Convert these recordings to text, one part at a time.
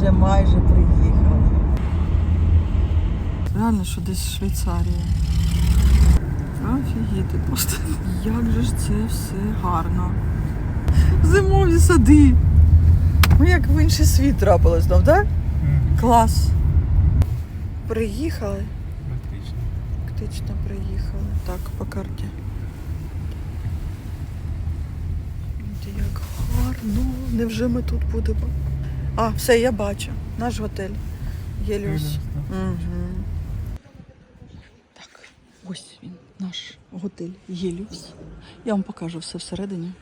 вже майже приїхали. Реально, що десь Швейцарія. Офігіти просто. Як же ж це все гарно. Зимові сади. Ну, як в інший світ трапилось знов, так? Клас. Приїхали. Отлично. Фактично приїхали. Так, по карті. Як гарно. Невже ми тут будемо? А, все, я бачу. Наш готель. Єліус. Угу. Так, ось він, наш готель Єліус. Я вам покажу все всередині.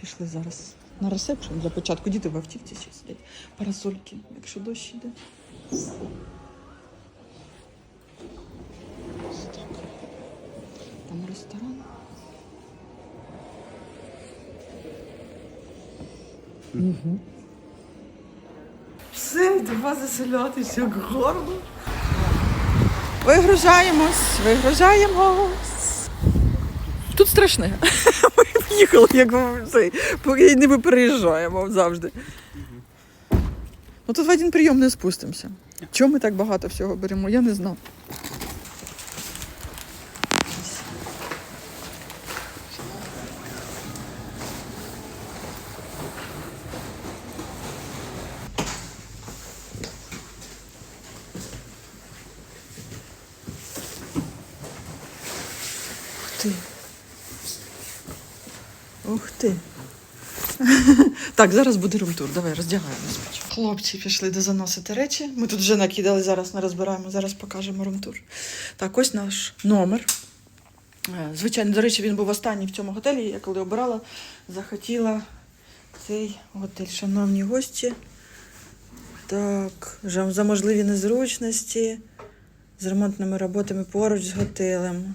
Пішли зараз на ресепшн для початку. Діти в автівці ще сидять. Парасольки, якщо дощ іде. Там ресторан. Угу. Все, йдемо заселятися, як гарно. Вигружаємось, вигружаємось. Тут страшне. Ми їхали, як цей, поки не ми переїжджаємо завжди. Ну тут в один прийом не спустимося. Чому ми так багато всього беремо, я не знаю. Ух ти. Так, зараз буде румтур. Давай роздягаємось. Хлопці пішли дозаносити речі. Ми тут вже накидали, зараз не розбираємо, зараз покажемо румтур. Так, ось наш номер. Е, Звичайно, до речі, він був останній в цьому готелі. Я коли обирала, захотіла цей готель. Шановні гості. Так, за можливі незручності з ремонтними роботами поруч з готелем.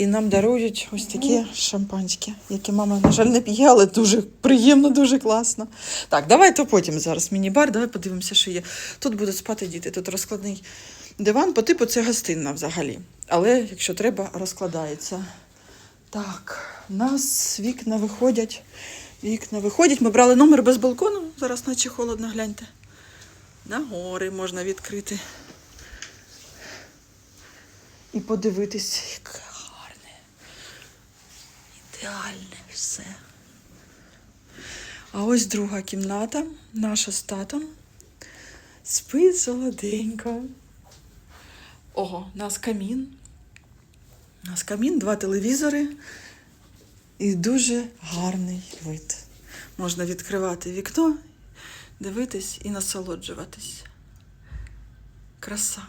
І нам дарують ось такі шампанські, які мама, на жаль, не п'є, але дуже приємно, дуже класно. Так, давай то потім зараз міні-бар, давай подивимося, що є. Тут будуть спати діти, тут розкладний диван, по типу це гостинна взагалі. Але, якщо треба, розкладається. Так, у нас вікна виходять. Вікна виходять. Ми брали номер без балкону. Зараз наче холодно, гляньте. На гори можна відкрити. І подивитись, гарне. Ідеальне все. А ось друга кімната, наша з татом. Спить солоденько. Ого, у нас камін. У нас камін, два телевізори і дуже гарний вид. Можна відкривати вікно, дивитись і насолоджуватись. Краса.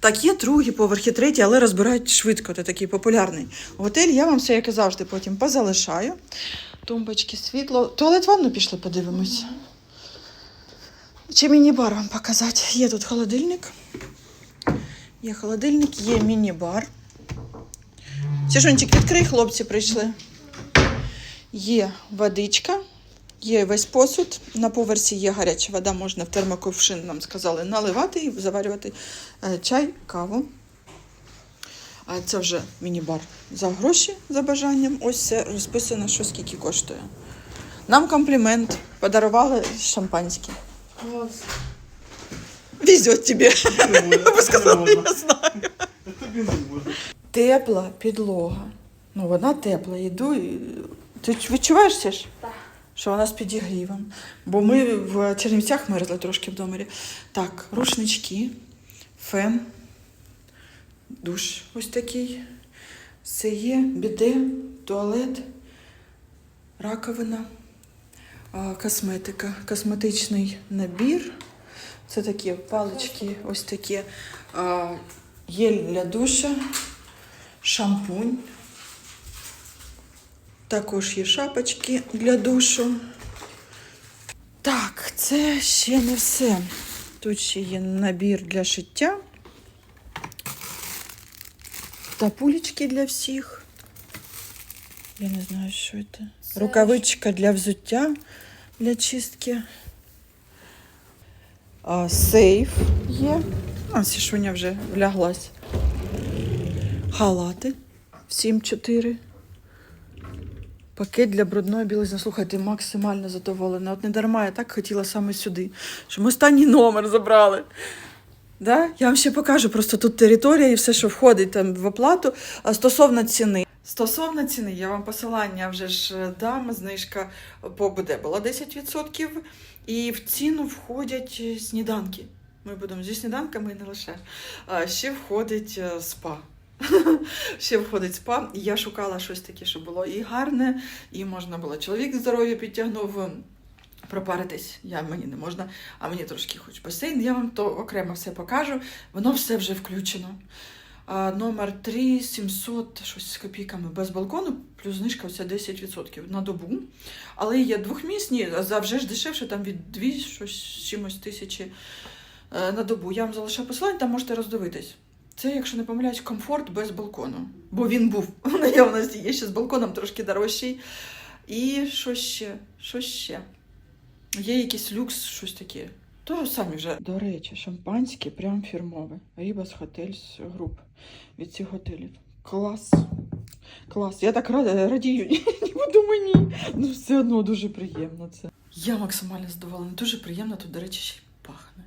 Так, є другий поверх, є третій, але розбирають швидко, це такий популярний готель. Я вам все, як і завжди, потім позалишаю. Тумбочки, світло. Туалет ванну пішли, подивимось. Чи міні-бар вам показати? Є тут холодильник. Є холодильник, є міні-бар. Сіжончик, відкрий, хлопці прийшли. Є водичка, є весь посуд. На поверсі є гаряча вода, можна в термокувшин, нам сказали, наливати і заварювати е, чай, каву. А це вже міні-бар за гроші за бажанням. Ось це розписано, що скільки коштує. Нам комплімент. Подарували шампанське. Класс. Везет тебе. Ви сказали, я знаю. Тепла підлога. Ну, вона тепла. Йду. І... Ти відчуваєш ж? Що вона з підігрівом. Бо ми в Чернівцях мерзли трошки в домері. Так, рушнички, фен, душ ось такий. Це є біде, туалет, раковина, косметика, косметичний набір. Це такі палички, ось такі. Гель для душа, шампунь. Також є шапочки для душу. Так, це ще не все. Тут ще є набір для шиття. Та пулечки для всіх. Я не знаю, що це. Рукавичка для взуття для чистки. А, сейф є. А, Сішуня вже вляглась. Халати. Всім чотири. Пакет для брудної білизни. Слухайте, максимально задоволена. От не дарма, я так хотіла саме сюди. Що ми останній номер забрали. Да? Я вам ще покажу просто тут територія і все, що входить там в оплату. А стосовно ціни. Стосовно ціни, я вам посилання вже ж е, дам. Знижка по БД була 10%. І в ціну входять е, сніданки. Ми будемо зі сніданками і не лише. А ще входить е, спа. Ще входить спа. Я шукала щось таке, що було і гарне, і можна було. Чоловік здоров'я підтягнув. ем, Пропаритись, я мені не можна, а мені трошки хоч басейн. Я вам то окремо все покажу. Воно все вже включено. А, номер 3, 700, щось з копійками без балкону, плюс знижка вся 10% на добу. Але є двохмісні, за вже ж дешевше, там від 2 щось чимось тисячі е, на добу. Я вам залишаю посилання, там можете роздивитись. Це, якщо не помиляюсь, комфорт без балкону. Бо він був у наявності, є ще з балконом трошки дорожчий. І що ще? Що ще? Є якийсь люкс, щось таке. То самі вже. До речі, шампанське прям фірмове. Рібас Hotels Group від цих готелів. Клас. Клас. Я так рада, радію, ніби мені. Ну, все одно дуже приємно це. Я максимально задоволена. Дуже приємно тут, до речі, ще й пахне.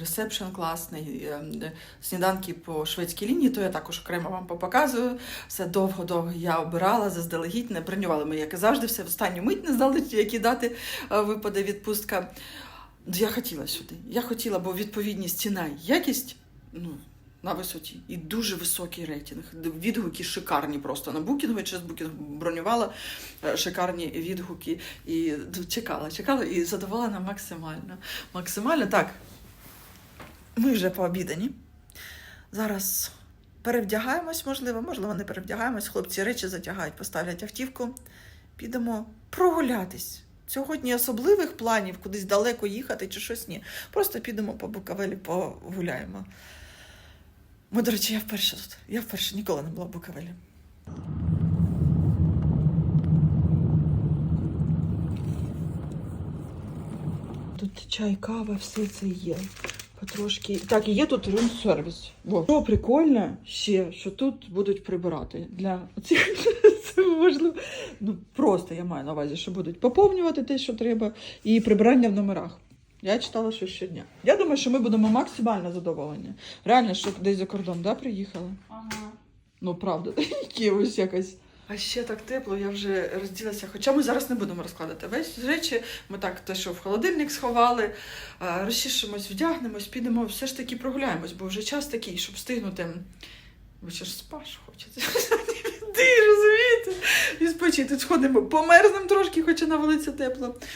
Ресепшн класний, ем, сніданки по шведській лінії, то я також окремо вам показую. Все довго-довго я обирала, заздалегідь, не бронювали ми, як і завжди, все в останню мить не знали, які дати е, випаде відпустка. Ну, Я хотіла сюди. Я хотіла, бо відповідність ціна і якість ну, на висоті. І дуже високий рейтинг. Відгуки шикарні просто на букінгу. Через букінг бронювала е, шикарні відгуки. І чекала, чекала і задоволена максимально. Максимально так. Ми вже пообідані. Зараз перевдягаємось, можливо, можливо, не перевдягаємось. Хлопці речі затягають, поставлять автівку. Підемо прогулятись. Сьогодні особливих планів кудись далеко їхати чи щось ні. Просто підемо по Буковелі, погуляємо. Ми, до речі, я вперше тут. Я вперше ніколи не була в Буковелі. Тут чай, кава, все це є. Потрошки. Так, і є тут рум-сервіс. Що прикольно ще, що тут будуть прибирати для цих це можливо. Ну просто я маю на увазі, що будуть поповнювати те, що треба, і прибирання в номерах. Я читала, що щодня. Я думаю, що ми будемо максимально задоволені. Реально, що десь за кордон, да, приїхали? Ага. Ну, правда, якось. А ще так тепло, я вже розділася. Хоча ми зараз не будемо розкладати весь речі. Ми так те, що в холодильник сховали, розчішимось, вдягнемось, підемо, все ж таки прогуляємось, бо вже час такий, щоб встигнути. Ви ще ж спаш хочеться. Ти розумієте? І спочити сходимо, померзнемо трошки, хоча на вулиці тепло.